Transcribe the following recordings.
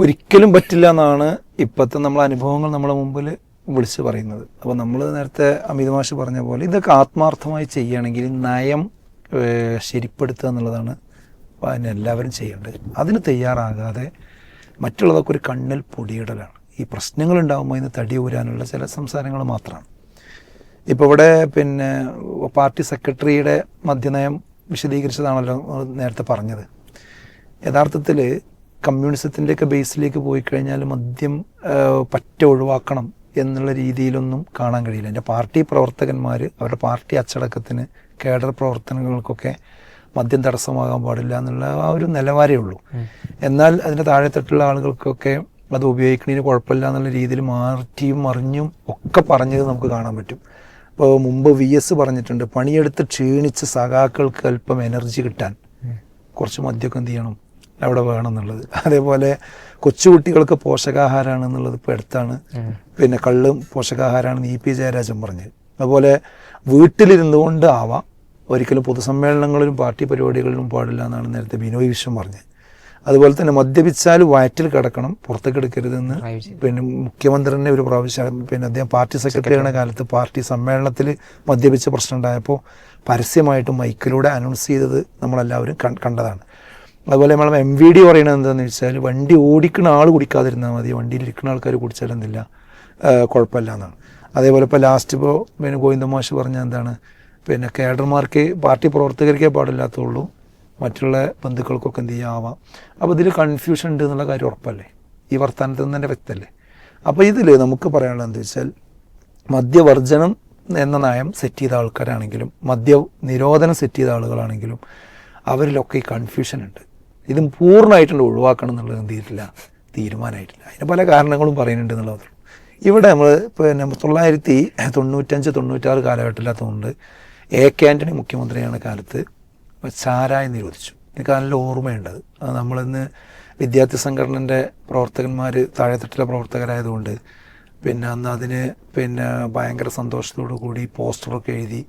ഒരിക്കലും പറ്റില്ല എന്നാണ് ഇപ്പോഴത്തെ നമ്മളെ അനുഭവങ്ങൾ നമ്മളെ മുമ്പിൽ വിളിച്ച് പറയുന്നത്. അപ്പോൾ നമ്മൾ നേരത്തെ അമിത് മാഷ് പറഞ്ഞ പോലെ ഇതൊക്കെ ആത്മാർത്ഥമായി ചെയ്യുകയാണെങ്കിൽ നയം ശരിപ്പെടുത്തുക എന്നുള്ളതാണ് എല്ലാവരും ചെയ്യേണ്ടത്. അതിന് തയ്യാറാകാതെ മറ്റുള്ളതൊക്കെ ഒരു കണ്ണിൽ പൊടിയിടലാണ്. ഈ പ്രശ്നങ്ങൾ ഉണ്ടാകുമ്പോൾ ഇന്ന് തടി ഊരാനുള്ള ചില സംസാരങ്ങൾ മാത്രമാണ്. ഇപ്പോൾ ഇവിടെ പിന്നെ പാർട്ടി സെക്രട്ടറിയുടെ മദ്യനയം വിശദീകരിച്ചതാണല്ലോ നമ്മൾ നേരത്തെ പറഞ്ഞത്. യഥാർത്ഥത്തിൽ കമ്മ്യൂണിസത്തിന്റെയൊക്കെ ബേസിലേക്ക് പോയി കഴിഞ്ഞാൽ മദ്യം പറ്റ ഒഴിവാക്കണം എന്നുള്ള രീതിയിലൊന്നും കാണാൻ കഴിയില്ല. എന്റെ പാർട്ടി പ്രവർത്തകന്മാർ അവരുടെ പാർട്ടി അച്ചടക്കത്തിന് കേഡർ പ്രവർത്തനങ്ങൾക്കൊക്കെ മദ്യം തടസ്സമാകാൻ പാടില്ല എന്നുള്ള ആ ഒരു നിലവാരമേ ഉള്ളൂ. എന്നാൽ അതിന്റെ താഴെത്തട്ടുള്ള ആളുകൾക്കൊക്കെ അത് ഉപയോഗിക്കുന്നതിന് കുഴപ്പമില്ല എന്നുള്ള രീതിയിൽ മാറ്റിയും മറിഞ്ഞും ഒക്കെ പറഞ്ഞത് നമുക്ക് കാണാൻ പറ്റും. ഇപ്പോൾ മുമ്പ് വി എസ് പറഞ്ഞിട്ടുണ്ട് പണിയെടുത്ത് ക്ഷീണിച്ച് സഖാക്കൾക്ക് അല്പം എനർജി കിട്ടാൻ. കുറച്ച് മദ്യമൊക്കെ എന്ത് ചെയ്യണം? അവിടെ വേണം എന്നുള്ളത് അതേപോലെ കൊച്ചുകുട്ടികൾക്ക് പോഷകാഹാരമാണ് എന്നുള്ളത് ഇപ്പോൾ അടുത്താണ് പിന്നെ കള്ളും പോഷകാഹാരമാണെന്ന് ഇ പി ജയരാജൻ പറഞ്ഞത് അതുപോലെ വീട്ടിലിരുന്നു കൊണ്ട് ആവാം. ഒരിക്കലും പൊതുസമ്മേളനങ്ങളിലും പാർട്ടി പരിപാടികളിലും പാടില്ല എന്നാണ് നേരത്തെ ബിനോയ് വിശ്വം പറഞ്ഞത്. അതുപോലെ തന്നെ മദ്യപിച്ചാൽ വയറ്റിൽ കിടക്കണം പുറത്തേക്ക് എടുക്കരുതെന്ന് പിന്നെ മുഖ്യമന്ത്രി തന്നെ ഒരു പ്രാവശ്യം പിന്നെ അദ്ദേഹം പാർട്ടി സെക്രട്ടറിയുടെ കാലത്ത് പാർട്ടി സമ്മേളനത്തിൽ മദ്യപിച്ച പ്രശ്നം ഉണ്ടായപ്പോൾ പരസ്യമായിട്ട് മൈക്കിലൂടെ അനൗൺസ് ചെയ്തത് നമ്മളെല്ലാവരും കണ്ടതാണ്. അതുപോലെ നമ്മൾ എം വി ഡി പറയുന്നത് എന്താണെന്ന് വെച്ചാൽ വണ്ടി ഓടിക്കുന്ന ആൾ കുടിക്കാതിരുന്നാൽ മതി. വണ്ടിയിൽ ഇരിക്കുന്ന ആൾക്കാർ കുടിച്ചാൽ എന്തില്ല കുഴപ്പമില്ല എന്നാണ്. അതേപോലെ ഇപ്പോൾ ലാസ്റ്റ് ഇപ്പോൾ പിന്നെ ഗോവിന്ദമാഷ് പറഞ്ഞ എന്താണ്? പിന്നെ കേഡർമാർക്ക് പാർട്ടി പ്രവർത്തകർക്കേ പാടില്ലാത്തുള്ളൂ മറ്റുള്ള ബന്ധുക്കൾക്കൊക്കെ എന്ത് ചെയ്യാവാം അപ്പോൾ ഇതിൽ കൺഫ്യൂഷൻ ഉണ്ട് എന്നുള്ള കാര്യം ഉറപ്പല്ലേ? ഈ വർത്തമാനത്തിൽ നിന്ന് തന്നെ വ്യക്തമല്ലേ അപ്പോൾ ഇതിൽ നമുക്ക് പറയാനുള്ളത് എന്താ വെച്ചാൽ മദ്യവർജനം എന്ന നയം സെറ്റ് ചെയ്ത ആൾക്കാരാണെങ്കിലും മദ്യ നിരോധനം സെറ്റ് ചെയ്ത ആളുകളാണെങ്കിലും അവരിലൊക്കെ ഈ കൺഫ്യൂഷൻ ഉണ്ട്. ഇത് പൂർണമായിട്ടുണ്ട് ഒഴിവാക്കണം എന്നുള്ളത് എന്ത് ചെയ്തിട്ടില്ല തീരുമാനമായിട്ടില്ല. അതിന് പല കാരണങ്ങളും പറയുന്നുണ്ട് എന്നുള്ളത്. ഇവിടെ നമ്മൾ പിന്നെ തൊള്ളായിരത്തി തൊണ്ണൂറ്റഞ്ച് തൊണ്ണൂറ്റാറ് കാലഘട്ടത്തിലാത്തതുകൊണ്ട് എ കെ ആന്റണി മുഖ്യമന്ത്രിയാണ് കാലത്ത് ചാരായം നിരോധിച്ചു. എനിക്ക് നല്ല ഓർമ്മയുണ്ടത് അത് നമ്മളിന്ന് വിദ്യാർത്ഥി സംഘടനന്റെ പ്രവർത്തകന്മാർ താഴെത്തട്ടിലെ പ്രവർത്തകരായതുകൊണ്ട് പിന്നെ അന്ന് അതിന് പിന്നെ ഭയങ്കര സന്തോഷത്തോടു കൂടി പോസ്റ്ററൊക്കെ എഴുതി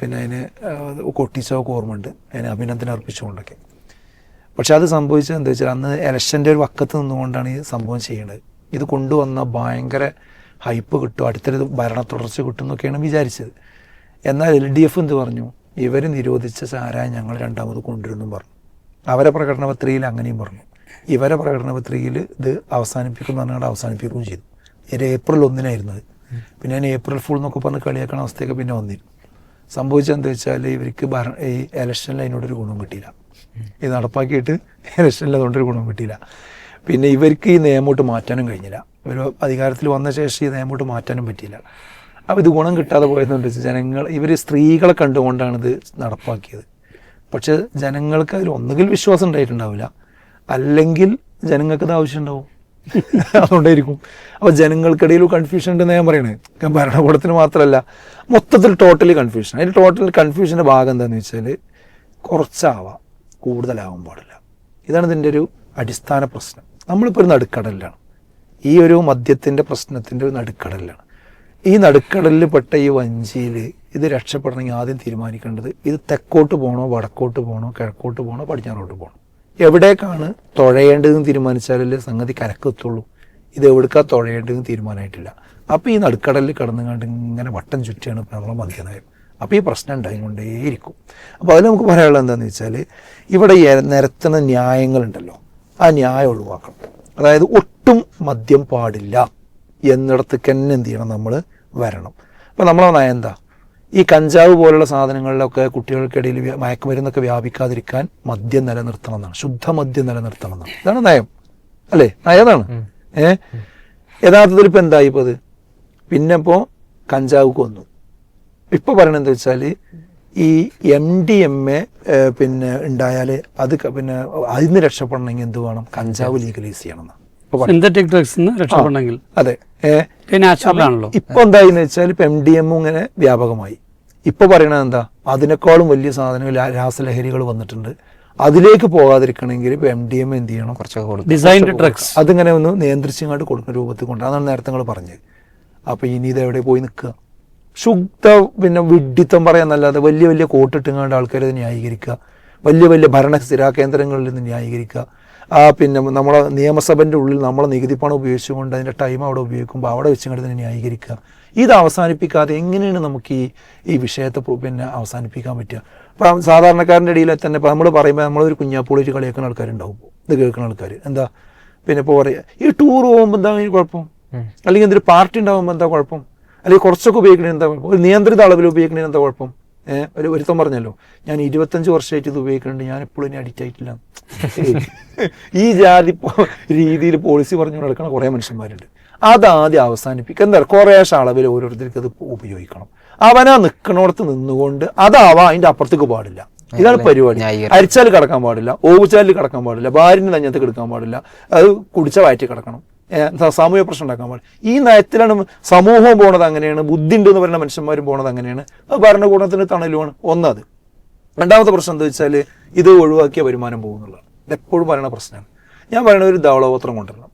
പിന്നെ അതിന് ആ, കൊട്ടിച്ചൊക്കെ ഓർമ്മയുണ്ട്. അതിന് അഭിനന്ദനം അർപ്പിച്ചുകൊണ്ടൊക്കെ. പക്ഷെ അത് സംഭവിച്ചത് എന്താ വെച്ചാൽ അന്ന് ഇലക്ഷന്റെ ഒരു വക്കത്ത് നിന്നുകൊണ്ടാണ് ഈ സംഭവം ചെയ്യുന്നത് ഇത് കൊണ്ടുവന്ന ഭയങ്കര ഹൈപ്പ് കിട്ടും അടുത്തൊരു ഭരണ തുടർച്ച കിട്ടും എന്നൊക്കെയാണ് വിചാരിച്ചത്. എന്നാൽ എൽ ഡി എഫ് എന്ത് പറഞ്ഞു? ഇവർ നിരോധിച്ച ചാരായം ഞങ്ങൾ രണ്ടാമത് കൊണ്ടുവരുന്നു പറഞ്ഞു. അവരെ പ്രകടന പത്രികയിൽ അങ്ങനെയും പറഞ്ഞു. ഇവരെ പ്രകടന പത്രികയിൽ ഇത് അവസാനിപ്പിക്കും പറഞ്ഞാൽ അവസാനിപ്പിക്കുകയും ചെയ്തു. ഇത് ഏപ്രിൽ ഒന്നിനായിരുന്നു അത്. പിന്നെ ഞാൻ ഏപ്രിൽ ഫുൾ എന്നൊക്കെ പറഞ്ഞ് കളിയാക്കണ അവസ്ഥയൊക്കെ പിന്നെ വന്നിരുന്നു. സംഭവിച്ചത് വെച്ചാൽ ഇവർക്ക് ഭരണ ഈ ഇലക്ഷനിൽ അതിനോടൊരു ഗുണം കിട്ടിയില്ല. ഇത് നടപ്പാക്കിയിട്ട് ഇലക്ഷനിൽ അതുകൊണ്ടൊരു ഗുണം കിട്ടിയില്ല. പിന്നെ ഇവർക്ക് ഈ നിയമോട്ട് മാറ്റാനും കഴിഞ്ഞില്ല. ഇവർ അധികാരത്തിൽ വന്ന ശേഷം ഈ നിയമോട്ട് മാറ്റാനും പറ്റിയില്ല. അപ്പോൾ ഇത് ഗുണം കിട്ടാതെ പോയതുകൊണ്ട് ജനങ്ങൾ ഇവർ സ്ത്രീകളെ കണ്ടുകൊണ്ടാണ് ഇത് നടപ്പാക്കിയത്. പക്ഷെ ജനങ്ങൾക്ക് അതിൽ ഒന്നുകിൽ വിശ്വാസം ഉണ്ടായിട്ടുണ്ടാവില്ല. അല്ലെങ്കിൽ ജനങ്ങൾക്ക് ഇത് ആവശ്യമുണ്ടാവും. അതുകൊണ്ടായിരിക്കും. അപ്പോൾ ജനങ്ങൾക്കിടയിൽ കൺഫ്യൂഷൻ ഉണ്ടെന്ന് ഞാൻ പറയണേ. ഭരണകൂടത്തിന് മാത്രമല്ല മൊത്തത്തിൽ ടോട്ടലി കൺഫ്യൂഷൻ അതിൽ ടോട്ടൽ കൺഫ്യൂഷന്റെ ഭാഗം എന്താണെന്ന് വെച്ചാൽ കുറച്ചാവാം. കൂടുതലാവാൻ പാടില്ല. ഇതാണ് ഇതിന്റെ ഒരു അടിസ്ഥാന പ്രശ്നം. നമ്മളിപ്പോൾ ഒരു നടുക്കടലിലാണ്. ഈ ഒരു മദ്യത്തിന്റെ പ്രശ്നത്തിന്റെ ഒരു നടുക്കടലിലാണ്. ഈ നടുക്കടലിൽ പെട്ട ഈ വഞ്ചിയിൽ ഇത് രക്ഷപ്പെടണമെങ്കിൽ ആദ്യം തീരുമാനിക്കേണ്ടത് ഇത് തെക്കോട്ട് പോകണോ വടക്കോട്ട് പോകണോ കിഴക്കോട്ട് പോകണോ പടിഞ്ഞാറോട്ട് പോകണോ. എവിടേക്കാണ് തുഴയേണ്ടതെന്ന് തീരുമാനിച്ചാലല്ലേ സംഗതി കരക്കെത്തുള്ളൂ. ഇത് എവിടേക്കാ തുഴയേണ്ടതെന്ന് തീരുമാനമായിട്ടില്ല അപ്പോൾ ഈ നടുക്കടലിൽ കിടന്നുകൊണ്ട് ഇങ്ങനെ വട്ടം ചുറ്റിയാണ് നമ്മളെ മദ്യനയം. അപ്പോൾ ഈ പ്രശ്നം ഉണ്ടായിക്കൊണ്ടേയിരിക്കും. അപ്പോൾ അതിൽ നമുക്ക് പറയാനുള്ളത് എന്താണെന്ന് വെച്ചാൽ ഇവിടെ നിരത്തുന്ന ന്യായങ്ങളുണ്ടല്ലോ. ആ ന്യായം ഒഴിവാക്കണം. അതായത് ഒട്ടും മദ്യം പാടില്ല എന്നിടത്തേക്ക് തന്നെ എന്ത് ചെയ്യണം നമ്മൾ വരണം. അപ്പോൾ നമ്മളെ നയം എന്താ? ഈ കഞ്ചാവ് പോലുള്ള സാധനങ്ങളിലൊക്കെ കുട്ടികൾക്കിടയിൽ മയക്കുമരുന്നൊക്കെ വ്യാപിക്കാതിരിക്കാൻ മദ്യം നിലനിർത്തണം എന്നാണ്. ശുദ്ധ മദ്യം നിലനിർത്തണം എന്നാണ്. ഇതാണ് നയം. അല്ലേ? നയതാണ് ഏഹ് യഥാർത്ഥത്തിൽ ഇപ്പം എന്തായി ഇപ്പോൾ അത്? പിന്നെ ഇപ്പോൾ കഞ്ചാവ് കൊന്നു. ഇപ്പൊ പറയണത് എന്താ വെച്ചാൽ ഈ എം ഡി എം എ പിന്നെ ഉണ്ടായാൽ അത് പിന്നെ അതിന് രക്ഷപ്പെടണമെങ്കിൽ എന്ത് വേണം? കഞ്ചാവ് ലീഗലൈസ് ചെയ്യണം സിന്തറ്റിക് ഡ്രഗ്സ് രക്ഷപ്പെടണമെങ്കിൽ. അതെ. ഏ നാച്ചുറൽ ആണല്ലോ. ഇപ്പൊ എന്തായിന്ന് വെച്ചാൽ ഇപ്പൊ എം ഡി എം ഇങ്ങനെ വ്യാപകമായി. ഇപ്പൊ പറയണത് എന്താ? അതിനേക്കാളും വലിയ സാധനങ്ങൾ രാസലഹരികൾ വന്നിട്ടുണ്ട്. അതിലേക്ക് പോകാതിരിക്കണമെങ്കിൽ ഇപ്പൊ എം ഡി എം എന്ത് ചെയ്യണം? കുറച്ചൊക്കെ കൊടുക്കും ഡിസൈൻഡ് ഡ്രഗ്സ് അതിങ്ങനെ ഒന്ന് നിയന്ത്രിച്ചങ്ങോട്ട് കൊടുക്കുന്ന രൂപത്തിൽ കൊണ്ട് അതാണ് നേരത്തെ നിങ്ങൾ പറഞ്ഞത്. അപ്പൊ ഇനി ഇത് എവിടെ പോയി നിൽക്കുക ശുദ്ധ പിന്നെ വിഡ്ഢിത്തം പറയാന്നല്ലാതെ വലിയ വലിയ കോട്ടിട്ടുങ്ങാണ്ട് ആൾക്കാർ ഇത് ന്യായീകരിക്കുക. വലിയ വലിയ ഭരണ സ്ഥിരാ കേന്ദ്രങ്ങളിൽ നിന്ന് ന്യായീകരിക്കുക. ആ പിന്നെ നമ്മളെ നിയമസഭന്റെ ഉള്ളിൽ നമ്മളെ നികുതി പണം ഉപയോഗിച്ചുകൊണ്ട് അതിന്റെ ടൈം അവിടെ ഉപയോഗിക്കുമ്പോൾ അവിടെ വെച്ച് കണ്ട് തന്നെ ന്യായീകരിക്കുക. ഇത് അവസാനിപ്പിക്കാതെ എങ്ങനെയാണ് നമുക്ക് ഈ ഈ വിഷയത്തെ പിന്നെ അവസാനിപ്പിക്കാൻ പറ്റുക? ഇപ്പം സാധാരണക്കാരന്റെ ഇടയിൽ തന്നെ ഇപ്പം നമ്മൾ പറയുമ്പോൾ നമ്മളൊരു കുഞ്ഞാപ്പൂളിച്ച് കളിയാക്കുന്ന ആൾക്കാരുണ്ടാവും. ഇത് കേൾക്കുന്ന ആൾക്കാർ എന്താ? പിന്നെ ഇപ്പോൾ പറയുക ഈ ടൂർ പോകുമ്പോൾ എന്താ കുഴപ്പം? അല്ലെങ്കിൽ എന്തൊരു പാർട്ടി ഉണ്ടാകുമ്പോൾ എന്താ കുഴപ്പം? അല്ലെങ്കിൽ കുറച്ചൊക്കെ ഉപയോഗിക്കണേ എന്താ കുഴപ്പം? ഒരു നിയന്ത്രിത അളവിൽ ഉപയോഗിക്കണേ എന്താ കുഴപ്പം? ഏഹ് ഒരു ഒരുത്തം പറഞ്ഞല്ലോ ഞാൻ ഇരുപത്തഞ്ച് വർഷമായിട്ട് ഇത് ഉപയോഗിക്കുന്നുണ്ട് ഞാൻ എപ്പോഴും ഇനി അഡിക്റ്റ് ആയിട്ടില്ല. ഈ ജാതി രീതിയിൽ പോളിസി പറഞ്ഞു നടക്കുന്ന കുറേ മനുഷ്യന്മാരുണ്ട്. അതാദ്യം അവസാനിപ്പിക്കുക. എന്താ കുറേശ്ശെ അളവിൽ ഓരോരുത്തർക്ക് അത് ഉപയോഗിക്കണം. അവനാ നിൽക്കണോടത്ത് നിന്നുകൊണ്ട് അതാവാ അതിന്റെ അപ്പുറത്തേക്ക് പാടില്ല. ഇതാണ് പരിപാടി. അരിച്ചാൽ കിടക്കാൻ പാടില്ല ഓവുചാലിൽ കിടക്കാൻ പാടില്ല ഭാര്യന്റെ നഞ്ഞത്ത് കിടക്കാൻ പാടില്ല അത് കുടിച്ച വയറ്റി കിടക്കണം. സാമൂഹ്യ പ്രശ്നം ഉണ്ടാക്കാൻ പാടില്ല. ഈ നയത്തിലാണ് സമൂഹം പോണത് അങ്ങനെയാണ് ബുദ്ധി ഉണ്ട് എന്ന് പറയുന്ന മനുഷ്യന്മാരും പോണത് അങ്ങനെയാണ്. ഭരണകൂടത്തിന് തണലുമാണ് ഒന്നത്. രണ്ടാമത്തെ പ്രശ്നം എന്താ വെച്ചാൽ ഇത് ഒഴിവാക്കിയ വരുമാനം പോകുന്നുള്ളതാണ് ഇത് എപ്പോഴും പറയുന്ന പ്രശ്നമാണ്. ഞാൻ പറയുന്ന ഒരു ധവളപത്രം കൊണ്ടുവരണം.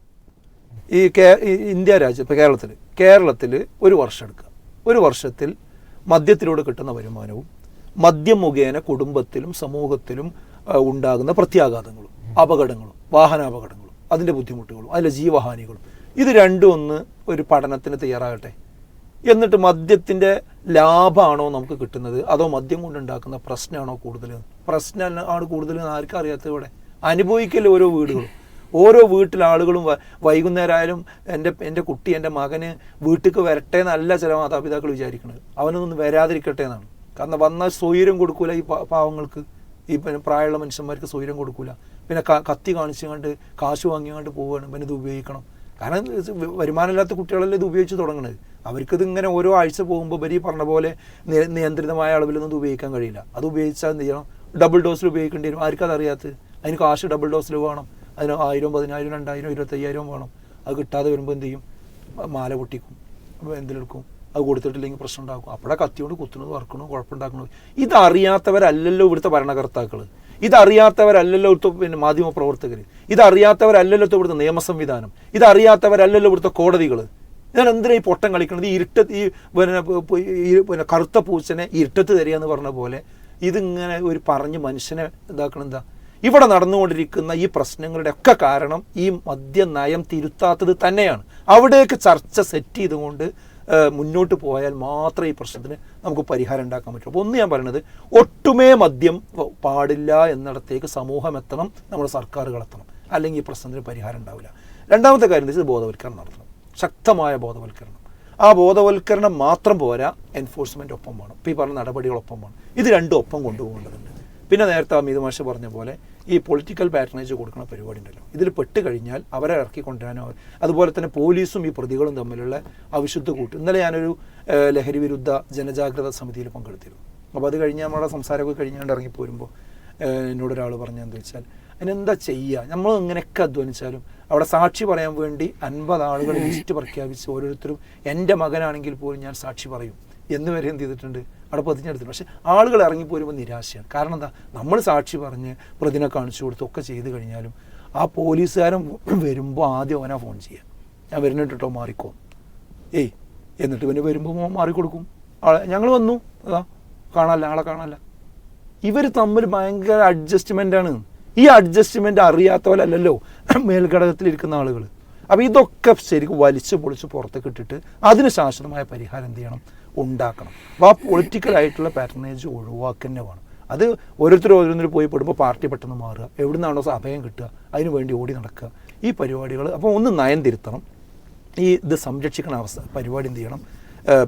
ഈ കേ ഇന്ത്യ രാജ്യം ഇപ്പോൾ കേരളത്തിൽ കേരളത്തിൽ ഒരു വർഷം എടുക്കുക. ഒരു വർഷത്തിൽ മദ്യത്തിലൂടെ കിട്ടുന്ന വരുമാനവും മദ്യം മുഖേന കുടുംബത്തിലും സമൂഹത്തിലും ഉണ്ടാകുന്ന പ്രത്യാഘാതങ്ങളും അപകടങ്ങളും വാഹനാപകടങ്ങളും. അതിന്റെ ബുദ്ധിമുട്ടുകളും അതിലെ ജീവഹാനികളും. ഇത് രണ്ടും ഒന്ന് ഒരു പഠനത്തിന് തയ്യാറാകട്ടെ. എന്നിട്ട് മദ്യത്തിന്റെ ലാഭമാണോ നമുക്ക് കിട്ടുന്നത്? അതോ മദ്യം കൊണ്ടുണ്ടാക്കുന്ന പ്രശ്നമാണോ കൂടുതൽ പ്രശ്നം ആണ് കൂടുതൽ ആർക്കും അറിയാത്തത് ഇവിടെ. അനുഭവിക്കല്ലേ ഓരോ വീടുകളും. ഓരോ വീട്ടിലെ ആളുകളും ആയാലും വൈകുന്നേരമായാലും എന്റെ എന്റെ കുട്ടി എന്റെ മകന് വീട്ടിലേക്ക് വരട്ടെ എന്നല്ല ചില മാതാപിതാക്കൾ വിചാരിക്കുന്നത്. അവനൊന്നും വരാതിരിക്കട്ടെ എന്നാണ്. കാരണം വന്നാൽ സ്വൈര്യം കൊടുക്കൂല ഈ പാവങ്ങൾക്ക്. ഈ പ്രായമുള്ള മനുഷ്യന്മാർക്ക് സ്വൈര്യം കൊടുക്കൂല. പിന്നെ കത്തി കാണിച്ചു കണ്ട് കാശ് വാങ്ങിക്കൊണ്ട് പോവുകയാണ് പിന്നെ ഇത് ഉപയോഗിക്കണം. കാരണം വരുമാനമില്ലാത്ത കുട്ടികളല്ലേ ഇത് ഉപയോഗിച്ച് തുടങ്ങുന്നത് അവർക്കിത് ഇങ്ങനെ ഓരോ ആഴ്ച പോകുമ്പോൾ ബരി പറഞ്ഞ പോലെ നിയന്ത്രിതമായ അളവിലൊന്നും ഇത് ഉപയോഗിക്കാൻ കഴിയില്ല. അത് ഉപയോഗിച്ചാൽ എന്ത് ചെയ്യണം? ഡബിൾ ഡോസിൽ ഉപയോഗിക്കേണ്ടി വരും. ആർക്കും അതറിയാത്ത അതിന് കാശ് ഡബിൾ ഡോസിൽ വേണം. അതിന് ആയിരം പതിനായിരം രണ്ടായിരം ഇരുപത്തയ്യായിരം വേണം. അത് കിട്ടാതെ വരുമ്പോൾ എന്ത് ചെയ്യും? മാല പൊട്ടിക്കും. എന്തിലെടുക്കും? അത് കൊടുത്തിട്ടില്ലെങ്കിൽ പ്രശ്നം ഉണ്ടാക്കും അപ്പോഴാണ് കത്തിയോണ്ട് കുത്തുന്നത് വറക്കണോ കുഴപ്പമുണ്ടാക്കണോ ഇതറിയാത്തവരല്ലല്ലോ ഇവിടുത്തെ ഭരണകർത്താക്കൾ ഇതറിയാത്തവരല്ലല്ലോ പിന്നെ മാധ്യമ പ്രവർത്തകർ ഇതറിയാത്തവരല്ലല്ലോ ഇവിടുത്തെ നിയമ സംവിധാനം. ഇതറിയാത്തവരല്ലല്ലോ ഇവിടുത്തെ കോടതികൾ ഞാൻ എന്തിനാ ഈ പൊട്ടം കളിക്കുന്നത് ഈ ഇരുട്ടത്ത് ഈ പിന്നെ പിന്നെ കറുത്ത പൂച്ചനെ ഇരുട്ടത്ത് തരിക എന്ന് പറഞ്ഞ പോലെ ഇതിങ്ങനെ ഒരു പറഞ്ഞ് മനുഷ്യനെ ഇതാക്കണം എന്താ? ഇവിടെ നടന്നുകൊണ്ടിരിക്കുന്ന ഈ പ്രശ്നങ്ങളുടെ ഒക്കെ കാരണം ഈ മദ്യനയം തിരുത്താത്തത് തന്നെയാണ്. അവിടേക്ക് ചർച്ച സെറ്റ് ചെയ്തുകൊണ്ട് മുന്നോട്ട് പോയാൽ മാത്രമേ ഈ പ്രശ്നത്തിന് നമുക്ക് പരിഹാരം ഉണ്ടാക്കാൻ പറ്റുള്ളൂ അപ്പോൾ ഒന്ന് ഞാൻ പറയുന്നത് ഒട്ടുമേ മദ്യം പാടില്ല എന്നിടത്തേക്ക് സമൂഹം എത്തണം നമ്മുടെ സർക്കാരുകൾ എത്തണം. അല്ലെങ്കിൽ ഈ പ്രശ്നത്തിന് പരിഹാരം ഉണ്ടാവില്ല. രണ്ടാമത്തെ കാര്യം വെച്ചാൽ ബോധവൽക്കരണം നടത്തണം. ശക്തമായ ബോധവൽക്കരണം. ആ ബോധവൽക്കരണം മാത്രം പോരാ എൻഫോഴ്സ്മെന്റ് ഒപ്പം വേണം. ഇപ്പോൾ ഈ പറഞ്ഞ നടപടികളൊപ്പം വേണം. ഇത് രണ്ടും ഒപ്പം കൊണ്ടുപോകേണ്ടതുണ്ട്. പിന്നെ നേരത്തെ അമിത് മാഷ് പറഞ്ഞ പോലെ ഈ പൊളിറ്റിക്കൽ പാറ്റേണേജ് കൊടുക്കുന്ന പരിപാടി ഉണ്ടല്ലോ. ഇതിൽ പെട്ട് കഴിഞ്ഞാൽ അവരെ ഇറക്കി കൊണ്ടുവരാനോ അതുപോലെ തന്നെ പോലീസും ഈ പ്രതികളും തമ്മിലുള്ള അവിശുദ്ധ കൂട്ട്. ഇന്നലെ ഞാനൊരു ലഹരി വിരുദ്ധ ജനജാഗ്രത സമിതിയിൽ പങ്കെടുത്തിരുന്നു. അപ്പോൾ അത് കഴിഞ്ഞ് നമ്മുടെ സംസാരമൊക്കെ കഴിഞ്ഞാണ്ട് ഇറങ്ങിപ്പോരുമ്പോൾ എന്നോട് ഒരാൾ എന്താ വെച്ചാൽ അതിനെന്താ ചെയ്യുക നമ്മൾ ഇങ്ങനെയൊക്കെ അധ്വാനിച്ചാലും അവിടെ സാക്ഷി പറയാൻ വേണ്ടി അൻപത് ആളുകൾ ലിസ്റ്റ് പ്രഖ്യാപിച്ച് ഓരോരുത്തരും എന്റെ മകനാണെങ്കിൽ പോലും ഞാൻ സാക്ഷി പറയും. എന്ന് വരെ എന്ത് ചെയ്തിട്ടുണ്ട്? അവിടെ പതിഞ്ഞെടുത്തു പക്ഷെ ആളുകൾ ഇറങ്ങിപ്പോരുമ്പോൾ നിരാശയാണ്. കാരണം എന്താ? നമ്മൾ സാക്ഷി പറഞ്ഞ് പ്രതിനെ കാണിച്ചു കൊടുത്തു ഒക്കെ ചെയ്ത് കഴിഞ്ഞാലും ആ പോലീസുകാരൻ വരുമ്പോൾ ആദ്യം അവനാ ഫോൺ ചെയ്യുക. ഞാൻ വരുന്നിട്ടോ മാറിക്കോ. ഏയ് എന്നിട്ട് പിന്നെ വരുമ്പോൾ മാറിക്കൊടുക്കും. ആളെ ഞങ്ങൾ വന്നു. അതാ കാണാല്ല ആളെ കാണാല്ല ഇവർ തമ്മിൽ ഭയങ്കര അഡ്ജസ്റ്റ്മെന്റ് ആണ്. ഈ അഡ്ജസ്റ്റ്മെന്റ് അറിയാത്തവരല്ലല്ലോ മേൽഘടകത്തിലിരിക്കുന്ന ആളുകൾ അപ്പോൾ ഇതൊക്കെ ശരിക്കും വലിച്ചു പൊളിച്ച് പുറത്തേക്ക് ഇട്ടിട്ട് അതിന് ശാശ്വതമായ പരിഹാരം എന്ത് ചെയ്യണം? ഉണ്ടാക്കണം. അപ്പോൾ ആ പൊളിറ്റിക്കലായിട്ടുള്ള പാറ്റേണേജ് ഒഴിവാക്കുക വേണം അത് ഓരോരുത്തർ ഓരോരുത്തർ പോയി പെടുമ്പോൾ പാർട്ടി പെട്ടെന്ന് മാറുക. എവിടെ നിന്നാണോ അഭയം കിട്ടുക അതിന് വേണ്ടി ഓടി നടക്കുക. ഈ പരിപാടികൾ അപ്പോൾ ഒന്ന് നയം തിരുത്തണം. ഈ ഇത് സംരക്ഷിക്കണ അവസ്ഥ. പരിപാടി എന്ത് ചെയ്യണം?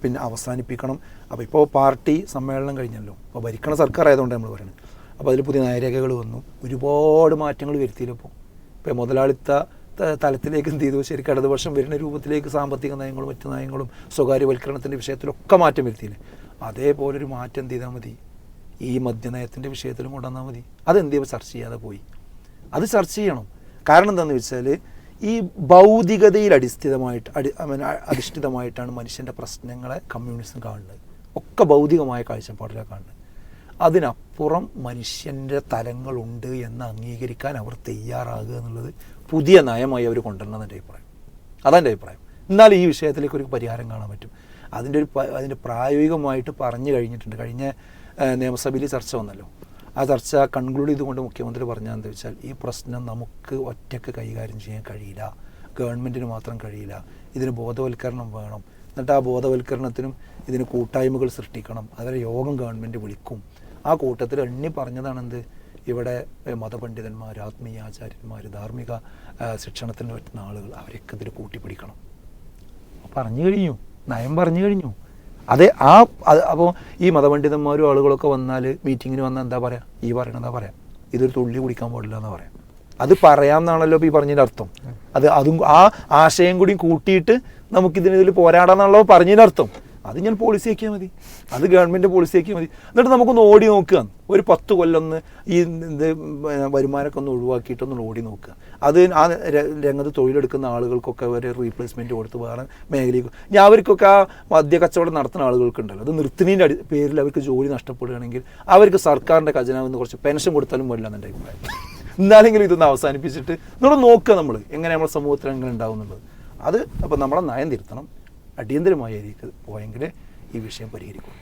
പിന്നെ അവസാനിപ്പിക്കണം. അപ്പോൾ ഇപ്പോൾ പാർട്ടി സമ്മേളനം കഴിഞ്ഞല്ലോ. അപ്പോൾ ഭരിക്കണ സർക്കാർ ആയതുകൊണ്ട് നമ്മൾ പറയുന്നത് അപ്പോൾ അതിൽ പുതിയ നയരേഖകൾ വന്നു. ഒരുപാട് മാറ്റങ്ങൾ വരുത്തിയില്ലപ്പോൾ ഇപ്പോൾ മുതലാളിത്ത തലത്തിലേക്ക് എന്ത് ചെയ്തു? ശരിക്കും ഇടതുപക്ഷം വരുന്ന രൂപത്തിലേക്ക് സാമ്പത്തിക നയങ്ങളും മറ്റു നയങ്ങളും സ്വകാര്യവൽക്കരണത്തിന്റെ വിഷയത്തിലൊക്കെ മാറ്റം വരുത്തിയില്ലേ? അതേപോലെ ഒരു മാറ്റം എന്ത് ചെയ്താൽ മതി? ഈ മദ്യനയത്തിന്റെ വിഷയത്തിലും കൊണ്ടുവന്നാൽ മതി. അതെന്ത് ചെയ്യുമ്പോൾ ചർച്ച ചെയ്യാതെ പോയി. അത് ചർച്ച ചെയ്യണം. കാരണം എന്താണെന്ന് വെച്ചാൽ ഈ ഭൗതികതയിൽ അടിസ്ഥിതമായിട്ട് അടി അധിഷ്ഠിതമായിട്ടാണ് മനുഷ്യന്റെ പ്രശ്നങ്ങളെ കമ്മ്യൂണിസം കാണുന്നത്. ഒക്കെ ഭൗതികമായ കാഴ്ചപ്പാടിലാണ് കാണുന്നത്. അതിനപ്പുറം മനുഷ്യന്റെ തലങ്ങളുണ്ട് എന്ന് അംഗീകരിക്കാൻ അവർ തയ്യാറാകുക എന്നുള്ളത് പുതിയ നയമായി അവർ കൊണ്ടുവരണം എന്റെ അഭിപ്രായം. അതെന്റെ അഭിപ്രായം. എന്നാൽ ഈ വിഷയത്തിലേക്ക് ഒരു പരിഹാരം കാണാൻ പറ്റും. അതിന്റെ ഒരു അതിന്റെ പ്രായോഗികമായിട്ട് പറഞ്ഞു കഴിഞ്ഞിട്ടുണ്ട്. കഴിഞ്ഞ നിയമസഭയിൽ ചർച്ച വന്നല്ലോ. ആ ചർച്ച കൺക്ലൂഡ് ചെയ്തുകൊണ്ട് മുഖ്യമന്ത്രി പറഞ്ഞതെന്ന് വെച്ചാൽ ഈ പ്രശ്നം നമുക്ക് ഒറ്റയ്ക്ക് കൈകാര്യം ചെയ്യാൻ കഴിയില്ല. ഗവൺമെന്റിന് മാത്രം കഴിയില്ല. ഇതിന് ബോധവൽക്കരണം വേണം. എന്നിട്ട് ആ ബോധവൽക്കരണത്തിനും ഇതിന് കൂട്ടായ്മകൾ സൃഷ്ടിക്കണം. അതുവരെ യോഗം ഗവൺമെന്റ് വിളിക്കും. ആ കൂട്ടത്തിൽ എണ്ണി പറഞ്ഞതാണ് എന്ത് ഇവിടെ മതപണ്ഡിതന്മാർ ആത്മീയ ആചാര്യന്മാർ ധാർമ്മിക ശിക്ഷണത്തിന് പറ്റുന്ന ആളുകൾ അവരൊക്കെ ഇതിൽ കൂട്ടിപ്പിടിക്കണം. പറഞ്ഞു കഴിഞ്ഞു. നയം പറഞ്ഞു കഴിഞ്ഞു. അതെ ആ അപ്പോൾ ഈ മതപണ്ഡിതന്മാരും ആളുകളൊക്കെ വന്നാൽ മീറ്റിങ്ങിന് വന്നാൽ എന്താ പറയുക ഈ പറയണെന്താ പറയാം. ഇതൊരു തുള്ളി കുടിക്കാൻ പാടില്ല എന്നാ പറയാം. അത് പറയാമെന്നാണല്ലോ ഇപ്പോൾ ഈ പറഞ്ഞതിന്റെ അർത്ഥം. അത് അതും ആ ആശയം കൂടി കൂട്ടിയിട്ട് നമുക്കിതിനെതിൽ പോരാടാന്നാണല്ലോ പറഞ്ഞതിന്റെ അർത്ഥം. അത് ഞാൻ പോളിസി ആക്കിയാൽ മതി. അത് ഗവൺമെന്റ് പോളിസി ആക്കിയാൽ മതി. എന്നിട്ട് നമുക്കൊന്ന് ഓടി നോക്കുക. ഒരു പത്ത് കൊല്ലൊന്ന് ഈ ഇത് വരുമാനമൊക്കെ ഒന്ന് ഒഴിവാക്കിയിട്ടൊന്ന് ഓടി നോക്കുക. അത് ആ രംഗത്ത് തൊഴിലെടുക്കുന്ന ആളുകൾക്കൊക്കെ ഒരു റീപ്ലേസ്മെന്റ് കൊടുത്ത് വേറെ മേഖലയ്ക്ക് ഞാൻ അവർക്കൊക്കെ ആ മദ്യ കച്ചവടം നടത്തുന്ന ആളുകൾക്കുണ്ടല്ലോ. അത് നിർത്തുന്നതിന്റെ അടി പേരിൽ അവർക്ക് ജോലി നഷ്ടപ്പെടുകയാണെങ്കിൽ അവർക്ക് സർക്കാരിന്റെ ഖജനാവ് നിന്ന് കുറച്ച് പെൻഷൻ കൊടുത്താലും പോലില്ല എന്നെ അഭിപ്രായം. എന്നാലെങ്കിലും ഇതൊന്ന് അവസാനിപ്പിച്ചിട്ട് നമ്മൾ നോക്കുക നമ്മൾ എങ്ങനെ നമ്മുടെ സമൂഹത്തിൽ എങ്ങനെ ഉണ്ടാവും എന്നുള്ളത് അത് അപ്പോൾ നമ്മളെ നയം തിരുത്തണം. അടിയന്തരമായ പോയെങ്കിലേ ഈ വിഷയം പരിഹരിക്കും